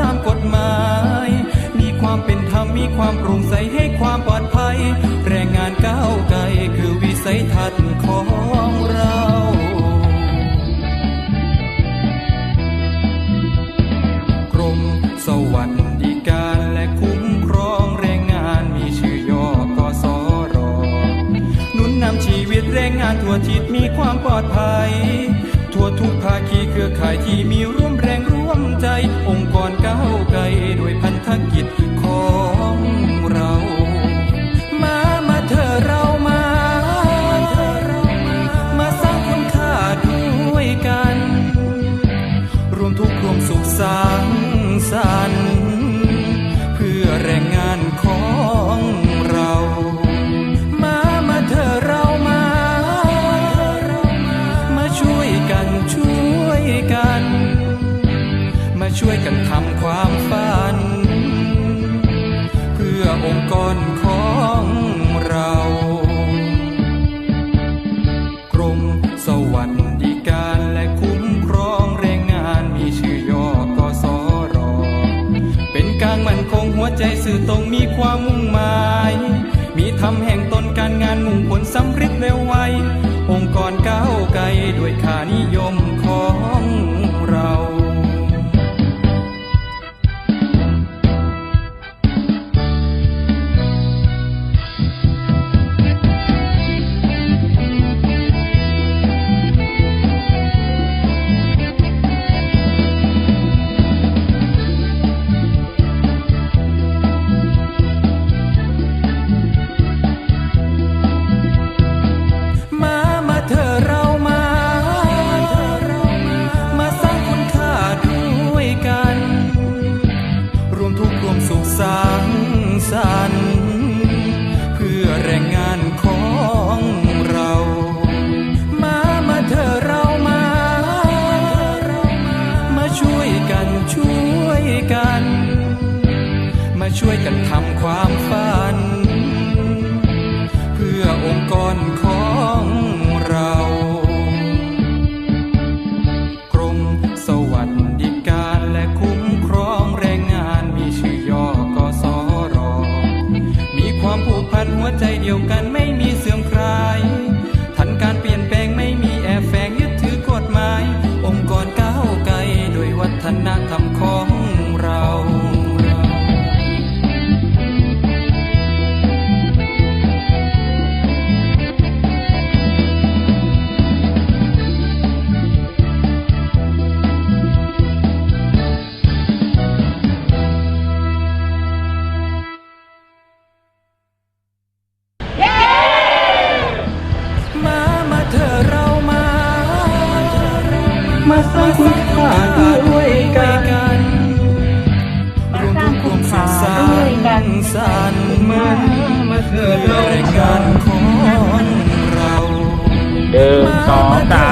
ตามกฎหมาย มีความเป็นธรรมมีความโปร่งใสให้ความปลอดภัย แรงงานก้าวไกลคือวิสัยทัศน์ของเรากรมสวัสดิการและคุ้มครองแรงงานมีชื่อย่อกสรนุนนำชีวิตแรงงานทั่วทิศมีความปลอดภัย ทั่วทุกภาค ที่มีร่วมแรงร่วมใจ องค์กรก้าวไกลด้วยพันธกิจของเรามา ช่วยกันทำความฝัน เพื่อองค์กรของเรา กรมสวัสดิการและคุ้มครองแรงงานมีชื่อย่อกสรเป็นกลางมันคงหัวใจสื่อตรงมีความมุ่ง สังสรรค์เพื่อแรงงานของเรา มามาเธอเรามา มาช่วยกันช่วยกัน มาช่วยกันทำความฝัน สร้างคุณค่าด้วยกันมาสร้างคุณค่าด้วยกันสรรค์มามาเธอะเรายการของเราเดิมสองตา